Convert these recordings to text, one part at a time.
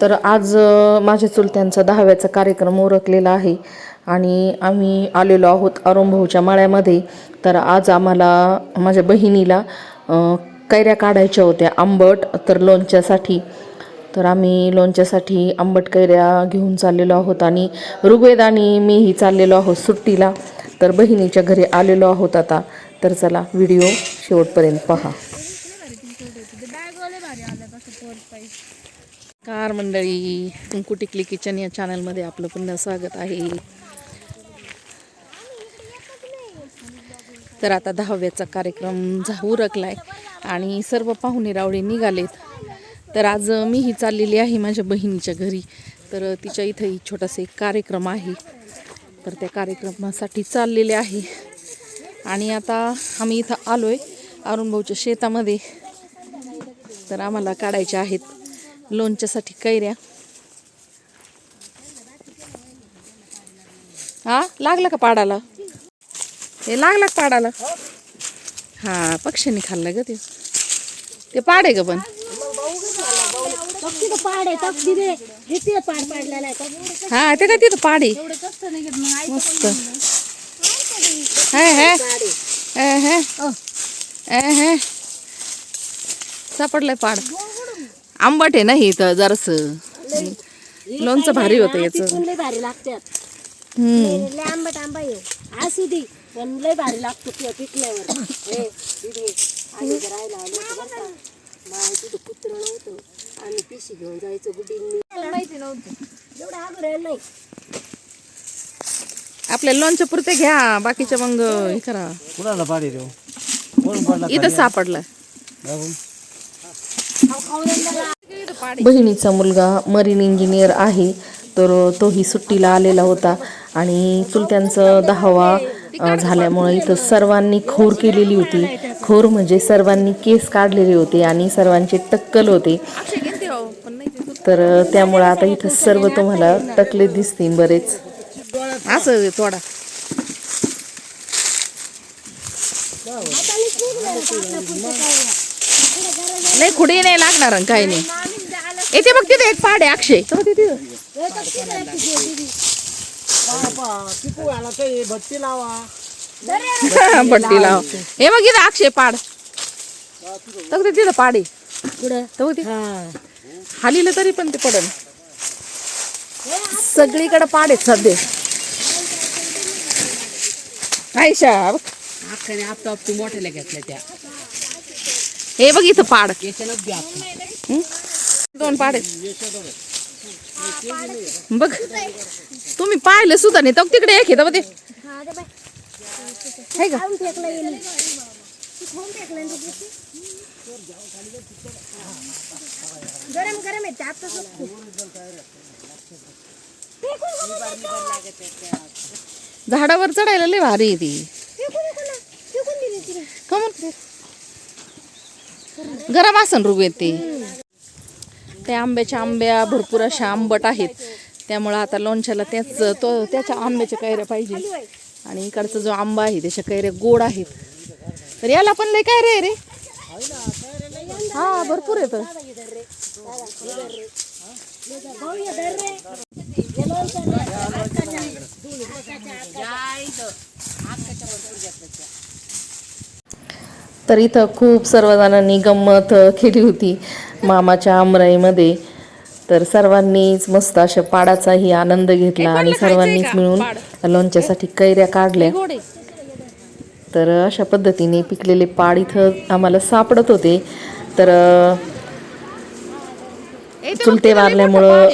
तर आज माझ्या चुलत्यांचा दहाव्याचा कार्यक्रम उरकलेला आहे आणि आम्ही आलेलो आहोत अरुणभाऊच्या माळ्यामध्ये. तर आज आम्हाला माझ्या बहिणीला कैऱ्या काढायच्या होत्या आंबट तर लोणच्यासाठी. तर आम्ही लोणच्यासाठी आंबट कैऱ्या घेऊन चाललेलो आहोत आणि ऋग्वेद आणि मीही चाललेलो आहोत सुट्टीला. तर बहिणीच्या घरी आलेलो आहोत आता. तर चला व्हिडिओ शेवटपर्यंत पहा. कार मंडळी. कुंकू टिकली किचन या चॅनलमध्ये आपलं पुन्हा स्वागत आहे. तर आता दहाव्याचा कार्यक्रम झा रकलाय आणि सर्व पाहुणे रावळे निघालेत. तर आज मीही चाललेली आहे माझ्या बहिणीच्या घरी. तर तिच्या इथंही छोटासा एक कार्यक्रम आहे. तर त्या कार्यक्रमासाठी चाललेले आहे. आणि आता आम्ही इथं आलो आहे अरुणभाऊच्या शेतामध्ये. तर आम्हाला काढायच्या आहेत लोणच्यासाठी कैऱ्या. हा? लागला का पाडाला? हे लागला का पाडाला. हा पक्ष्यांनी खाल्लं ग ते. ते पाड आहे ग पण. हे ते काय तिथं पाड आहे? मस्त. हे हे. हे हे. हे हे. सापडलंय पाड. आंबट आहे ना हे तर जरास. लोणचं भारी होतं याचं. लय भारी लागतात हम्म. लय आंबट आंबा असू दे पण लय भारी लागतो किंवा पिकल्यावर. हे तिथे आम्ही इथं राहायला आलो होतो बरं का माय तिथं कुत्र नव्हतं. आणि पिशी घेऊन जायचं गुडींनी. माहिती नव्हतं. एवढं नाही. आपल्या लोणच्या पुरते घ्या बाकीच्या मग हे करा. कुणाला पाडी देऊ? कोण पडला इथं सापडला. बहिणीचा मुलगा मरीन इंजिनियर आहे तर तोही सुट्टीला आलेला होता आणि चुलत्यांचं दहावा झाल्यामुळे इथं सर्वांनी खोर केलेली होती. खोर म्हणजे सर्वांनी केस काढलेले होते आणि सर्वांचे टक्कल होते. तर त्यामुळं आता इथं सर्व तुम्हाला टकले दिसतील बरेच. असं थोडा. नाही खुडी नाही लागणार आणि काही नाही। येते बघ तिथे एक पाड आहे अक्षय। तो तिथे. भट्टी लावा। पट्टी लाव हे बघ इथं अक्षय पाड। तर ते तिथं पाड आहे। पुढं तर ते. हा. हालीलं तरी पण ते पडन. सगळीकडे पाड आहेत सध्या. आयशा बघ. अख्खाने आपटा आपटी मोठ्याला घेतल्या त्या. हे बघ इथं पाड याच्यानंच घ्या आपण. हं? दोन पाड आहेत बघ तुम्ही पाहिलं सुद्धा नाही तर तिकडे एक आहे ते हा दे बाय आहे का खाऊन फेकलं येईल तू खाऊन फेकलं ना ते. गरम गरम आहे त्यात तसंच खूप फेकून नको फेकू. झाडावर चढायला लय भारी आहे ती फेकू नको ना. फेकून दिली तिने. कमन गरम आसन रुगवेत येते. ते आंब्याच्या आंब्या भरपूर अशा आंबट आहेत. त्यामुळं आता लोणच्याला त्याच तो त्याच्या आंब्याच्या कैऱ्या पाहिजे. आणि इकडचा जो आंबा आहे त्याच्या कैऱ्या गोड आहेत. तर याला पण लय काय रे रे. हा भरपूर येत भाऊ ये धर रे. ये लोणचं रे. तर इथं खूप सर्वजणांनी गंमत केली होती मामाच्या आमराईमध्ये. तर सर्वांनीच मस्त अशा पाडाचाही आनंद घेतला आणि सर्वांनीच मिळून लोणच्यासाठी कैऱ्या काढल्या. तर अशा पद्धतीने पिकलेले पाड इथं आम्हाला सापडत होते. तर चुलते वारल्यामुळं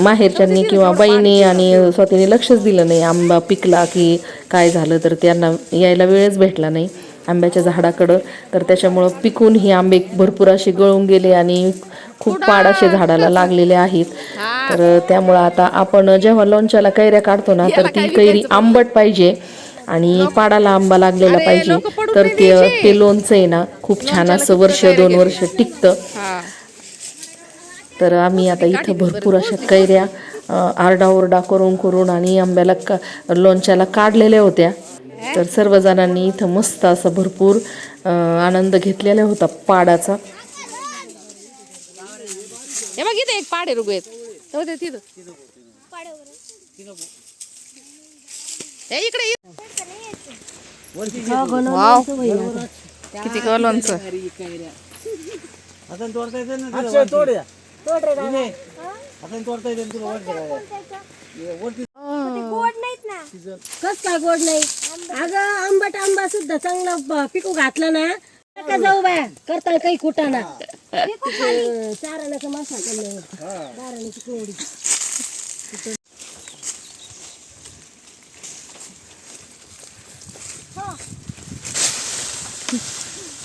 माहेरच्यांनी किंवा बाईने आणि स्वतःने लक्षच दिलं नाही आंबा पिकला की काय झालं तर त्यांना यायला वेळच भेटला नाही. आंब्याच्या झाडाकडं. तर त्याच्यामुळं पिकून ही आंबे भरपूर असे गळून गेले आणि खूप पाड असे झाडाला लागलेले आहेत. तर त्यामुळं आता आपण जेव्हा लोणच्याला कैऱ्या काढतो ना तर ती कैरी आंबट पाहिजे आणि पाडाला आंबा लागलेला पाहिजे. तर ते ते लोणचं आहे ना खूप छान असं वर्ष दोन वर्ष टिकतं. तर आम्ही आता इथं भरपूर अशा कैऱ्या आरडाओरडा करून करून आणि आंब्याला का लोणच्याला काढलेल्या होत्या. तर सर्वजणांनी इथं मस्त असा भरपूर आनंद घेतलेला होता पाडाचा. हे बघ इथे एक पाड आहे तिथं. इकडे किती तोडता येते तोडता येते ना. कस काय गोड नाही? अगं आंबट आंबा सुद्धा चांगला ब- पिकू घातला ना नका जाऊ बाया करता काही मासा कोडी.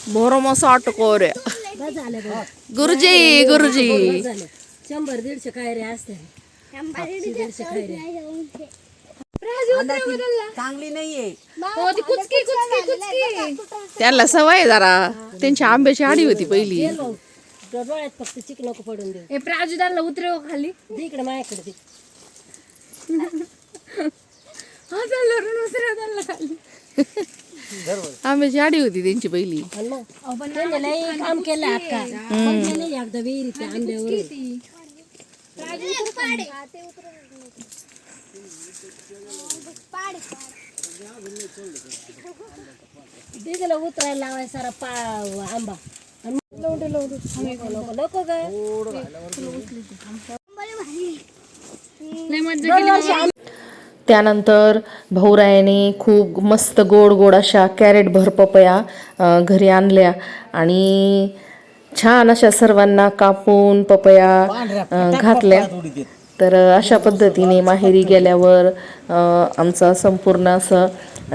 मोरमोस अटकोर बस झालं बघ. गुरुजी गुरुजी. बस झालं. शंभर दीडशे काय रे असते. चांगली नाहीये. त्यांना सवय जरा. त्यांची आंब्याची आडी होती पहिली. डोळ्यात फक्त चिक नको पडून हे प्राजुदानला उतरव खाली. दे इकडे माझ्याकडे दे. हा चाललं उतरव त्यांना खाली. आंब्याची आडी होती त्यांची पहिली. काम केलं आंब्यावर दीदीला उतरायला लावाय सारा पा आंबा. आणि मग नको नको ग लय मज्जा त्यानंतर भाऊरायाने खूप मस्त गोड गोड अशा कॅरेट भर पपया घरी आणल्या. आणि छान अशा सर्वांना कापून पपया घातल्या. तर अशा पद्धतीने माहेरी गेल्यावर आमचा संपूर्ण असं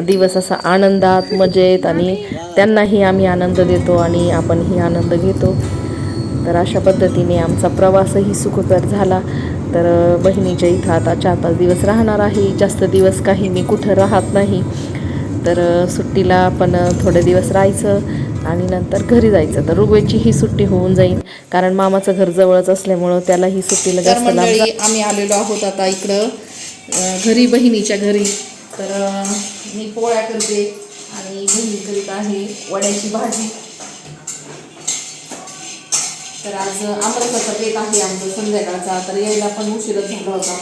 दिवस असा आनंदात मजेत आणि त्यांनाही आम्ही आनंद देतो आणि आपणही आनंद घेतो. तर अशा पद्धतीने आमचा प्रवासही सुखकर झाला. तर बहिणीच्या इथं आता चार पाच दिवस राहणार आहे. जास्त दिवस काही मी कुठं राहत नाही. तर सुट्टीला आपण अ, थोडे दिवस राहायचं. आणि नंतर घरी जायचं. तर रुगवेची ही सुट्टी होऊन जाईल. कारण मामाचं घर जवळच असल्यामुळं त्याला ही सुट्टीला जास्त लांब आम्ही आलेलो आहोत आता इकडं. घरी बहिणीच्या घरी. तर मी पोळ्या करते आणि बहिणी करीत आहे वड्याची भाजी. तर आज अमृताचा बेत आहे आमचा संध्याकाळचा. तर यायला पण उशीरच झाला होता.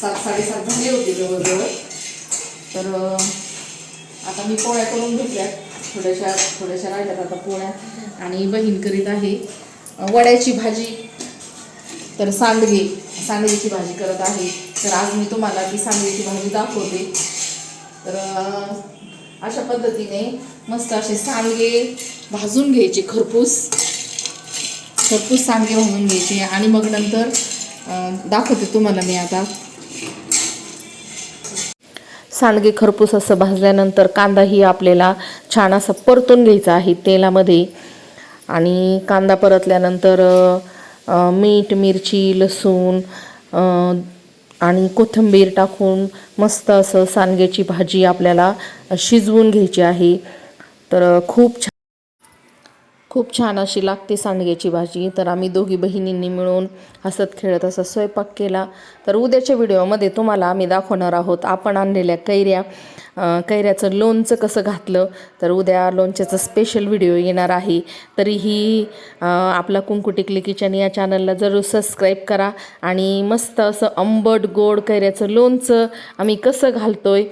सात साडेसात झाले होते जवळजवळ. तर आता मी पोळ्या करून घेतल्या थोड्याशा थोड्याशा राहिल्यात आता पोळ्या. आणि बहीण करीत आहे. वड्याची भाजी. तर सांडगे सांडगेची भाजी करत आहे. तर आज मी तुम्हाला ती सांडगेची भाजी दाखवते. तर अशा पद्धतीने मस्त असे सांडगे भाजून घ्यायचे खरपूस. खरपूस सांडगे भाजून घ्यायचे. आणि मग नंतर दाखवते तुम्हाला मी आता. सांडगे खरपूस असं भाजल्यानंतर कांदाही आपल्याला छान असा परतून घ्यायचा आहे तेलामध्ये. आणि कांदा परतल्यानंतर मीठ मिरची लसूण आणि कोथिंबीर टाकून मस्त असं सांडग्याची भाजी आपल्याला शिजवून घ्यायची आहे. तर खूप छान खूप छान अशी लागते सांडग्याची भाजी. तर आम्ही दोघी बहिणींनी मिळून हसत खेळत असा स्वयंपाक केला. तर उद्याच्या व्हिडिओमध्ये तुम्हाला आम्ही दाखवणार आहोत आपण आणलेल्या कैऱ्या. कैऱ्याचं लोणचं कसं घातलं. तर उद्या लोणच्याचा स्पेशल व्हिडिओ येणार आहे. तरीही आपला कुंकू टिकली किचन या चॅनलला जरूर सबस्क्राईब करा. आणि मस्त असं आंबट गोड कैऱ्याचं लोणचं आम्ही कसं घालतोय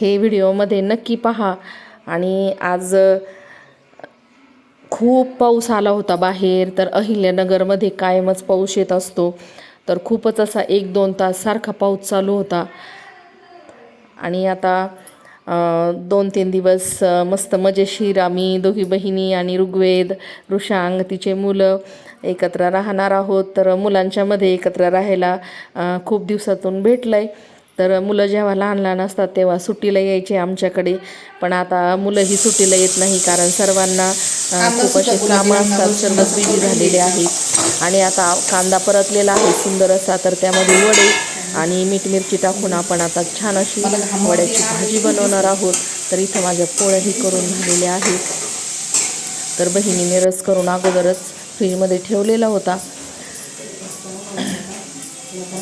हे व्हिडिओमध्ये नक्की पहा. आणि आज खूप पाऊस आला होता बाहेर तर अहिल्यानगरमध्ये कायमच पाऊस येत असतो. तर खूपच असा एक दोन तास सारखा पाऊस चालू होता. आणि आता दोन तीन दिवस मस्त मजेशीर आम्ही दोघी बहिणी आणि ऋग्वेद ऋषांग तिचे मुलं एकत्र राहणार आहोत. तर मुलांच्यामध्ये एकत्र राहायला खूप दिवसातून भेटलं आहे तर मुलं जेव्हा लहान लहान असतात तेव्हा सुट्टीला यायचे आमच्याकडे. पण आता मुलंही सुट्टीला येत नाही कारण सर्वांना खूप असे कामं असतात सर्व बिझी झालेले आहेत. आणि आता कांदा परतलेला आहे सुंदर असा तर त्यामध्ये वडे आणि मीठ मिरची टाकून आपण आता छान अशी वड्याची भाजी बनवणार आहोत. तर इथं माझ्या पोळ्याही करून झालेल्या आहेत. तर बहिणीने रस करून अगोदरच फ्रीजमध्ये ठेवलेला होता.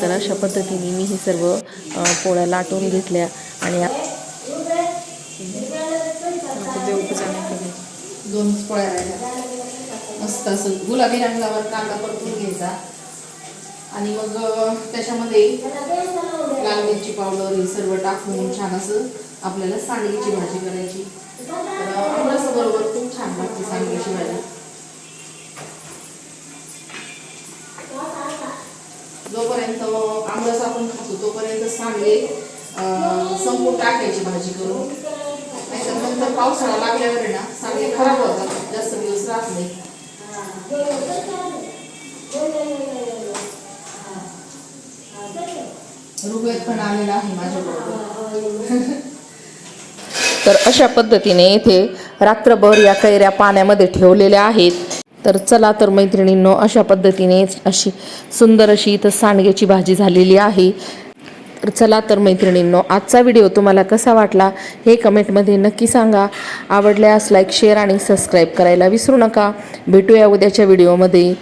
तर अशा पद्धतीने मी ही सर्व पोळ्या लाटून घेतल्या आणि दोनच दोन पोळ्या राहिल्या मस्त असं गुलाबी रंगावर कांदा परतून घ्यायचा. आणि मग त्याच्यामध्ये लाल मिरची पावडर हे सर्व टाकून छान असं आपल्याला सांडगीची भाजी करायची. तर बरोबर खूप छान लागते सांडगीची भाजी. जोपर्यंत आमरस आपण खातो तोपर्यंत सांडगे संपूर्ण टाकायची भाजी करून. नंतर पावसाळा लागल्यावर ना सांडगे खराब होतात जास्त दिवस राहत नाही. रुग्वेत पण आलेला आहे माझ्याबरोबर. तर अशा पद्धतीने येथे रात्रभर या कैऱ्या पाण्यामध्ये ठेवलेल्या आहेत. तर चला तर मैत्रिणींनो अशा पद्धतीने अशी सुंदर अशी इथं सांडग्याची भाजी झालेली आहे. तर चला तर मैत्रिणींनो आजचा व्हिडिओ तुम्हाला कसा वाटला हे कमेंटमध्ये नक्की सांगा. आवडल्यास लाईक शेअर आणि सबस्क्राईब करायला विसरू नका. भेटूया उद्याच्या व्हिडिओमध्ये.